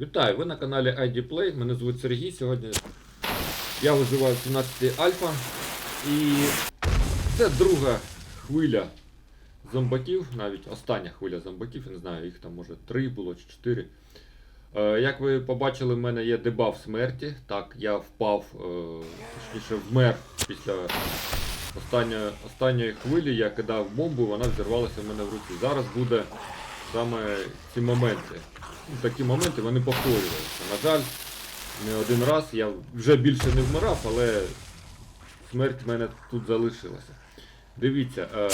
Вітаю, ви на каналі ID Play. Мене звуть Сергій. Сьогодні я виживаю в 17 Альфа. І це друга хвиля зомбаків, навіть остання хвиля зомбаків, я не знаю, їх там може три було чи чотири. Е, як ви побачили, в мене є дебаф смерті. Так, я впав, е, точніше вмер після останньої, останньої хвилі. Я кидав бомбу, вона взірвалася в мене в руці. Зараз буде саме ці моменти. Такі моменти вони повторювалися. На жаль, не один раз я вже більше не вмирав, але смерть в мене тут залишилася. Дивіться, е,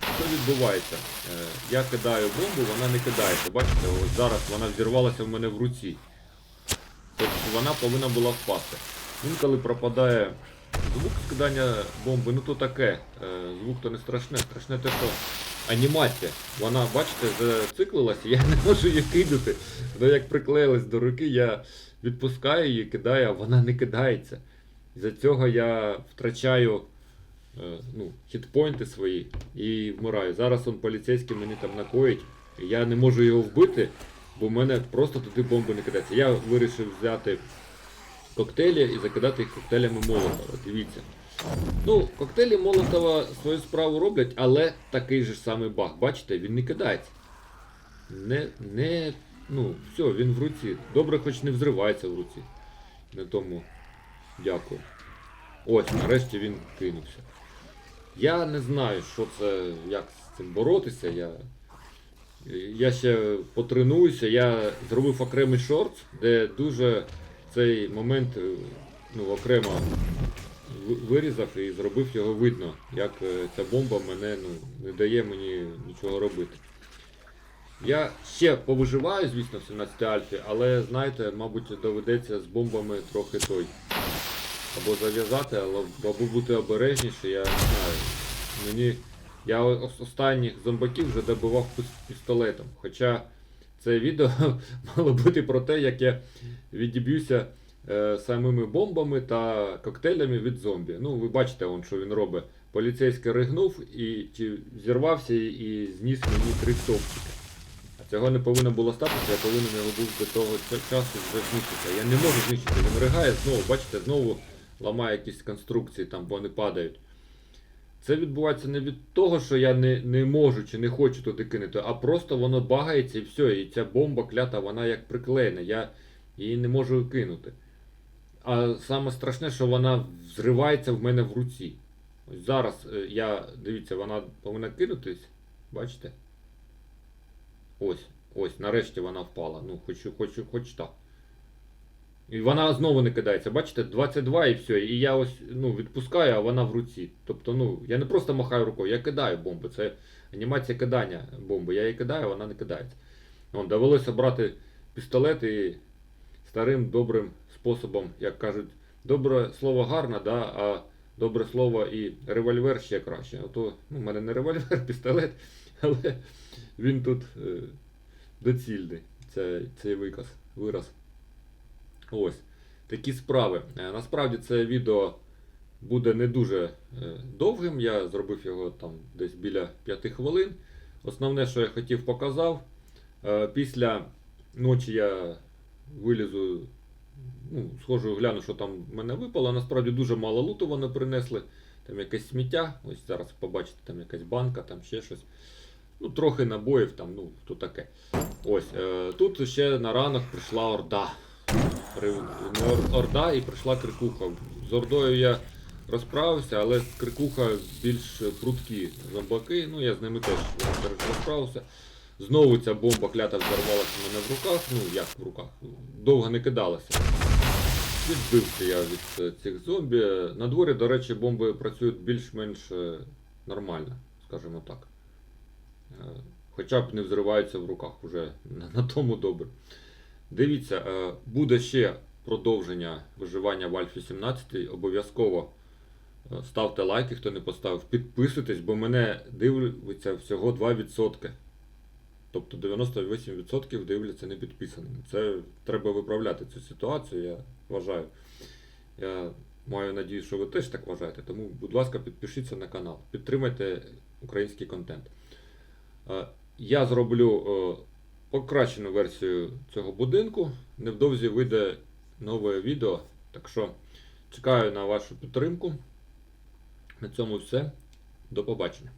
що відбувається. Е, я кидаю бомбу, вона не кидається. Бачите, ось зараз вона взірвалася в мене в руці. Тобто вона повинна була впасти. Інколи пропадає звук скидання бомби, ну то таке. Е, звук то не страшне, страшне те, що анімація. Вона, бачите, зациклилася, я не можу її кидати. Вона як приклеїлась до руки, я відпускаю її, кидаю, а вона не кидається. За цього я втрачаю е, ну, хітпойнти свої і вмираю. Зараз он поліцейський мені там накоїть. Я не можу його вбити, бо в мене просто туди бомби не кидається. Я вирішив взяти коктейлі і закидати їх коктейлями Молотова. Дивіться. Ну, коктейлі Молотова свою справу роблять, але такий же самий баг. Бачите, він не кидається. Не, не, ну, все, він в руці. Добре, хоч не взривається в руці. На тому дякую. Ось, нарешті він кинувся. Я не знаю, що це, як з цим боротися. Я, я ще потренуюся, я зробив окремий шорт, де дуже цей момент ну, окремо вирізав і зробив його видно, як е, ця бомба мене ну, не дає мені нічого робити. Я ще повиживаю, звісно, в 17 альфі, але знаєте, мабуть, доведеться з бомбами трохи той. Або зав'язати, або, бути обережніше, я не знаю. Мені. Я останніх зомбаків вже добивав пістолетом. Хоча це відео мало бути про те, як я відіб'юся самими бомбами та коктейлями від зомбі. Ну, ви бачите, он, що він робить. Поліцейський ригнув і чи зірвався і, і зніс мені три стовпчики. А цього не повинно було статися, я повинен його був до того часу вже знищити. Я не можу знищити, він ригає знову, бачите, знову ламає якісь конструкції, там вони падають. Це відбувається не від того, що я не, не можу чи не хочу туди кинути, а просто воно багається і все. І ця бомба клята, вона як приклеєна. Я її не можу кинути. А саме страшне, що вона взривається в мене в руці. Ось зараз е, я, дивіться, вона повинна кинутись. Бачите? Ось, ось, нарешті вона впала. Ну, хочу, хочу, хоч так. І вона знову не кидається. Бачите, 22 і все. І я ось ну, відпускаю, а вона в руці. Тобто, ну, я не просто махаю рукою, я кидаю бомби. Це анімація кидання бомби. Я її кидаю, а вона не кидається. Вон, довелося брати пістолет і старим добрим способом, як кажуть, добре слово гарно, да, а добре слово і револьвер ще краще. Ото, ну, в мене не револьвер, пістолет, але він тут е, доцільний, цей, цей виказ, вираз. Ось. Такі справи. Е, Насправді це відео буде не дуже е, довгим. Я зробив його там десь біля 5 хвилин. Основне, що я хотів, показав. Е, Після ночі я вилізу, ну, схожу, гляну, що там в мене випало. Насправді дуже мало луту вони принесли. Там якесь сміття. Ось зараз побачите, там якась банка, там ще щось. Ну, трохи набоїв, там, ну, то таке. Ось. Е, тут ще на ранок прийшла орда. Орда і прийшла крикуха. З ордою я розправився, але крикуха більш прудкі зомбаки. Ну я з ними теж розправився. Знову ця бомба клята взорвалася в мене в руках. Ну як в руках? Довго не кидалася. Відбився я від е, цих зомбі. На дворі, до речі, бомби працюють більш-менш е, нормально, скажімо так. Е, Хоча б не взриваються в руках уже на, тому добре. Дивіться, буде ще продовження виживання в Альфі 17. Обов'язково ставте лайки, хто не поставив, підписуйтесь, бо мене дивиться всього 2%. Тобто 98% дивляться не підписаними. Це треба виправляти цю ситуацію, я вважаю. Я маю надію, що ви теж так вважаєте. Тому, будь ласка, підпишіться на канал, підтримайте український контент. Е, Я зроблю е, покращену версію цього будинку. Невдовзі вийде нове відео. Так що чекаю на вашу підтримку. На цьому все. До побачення.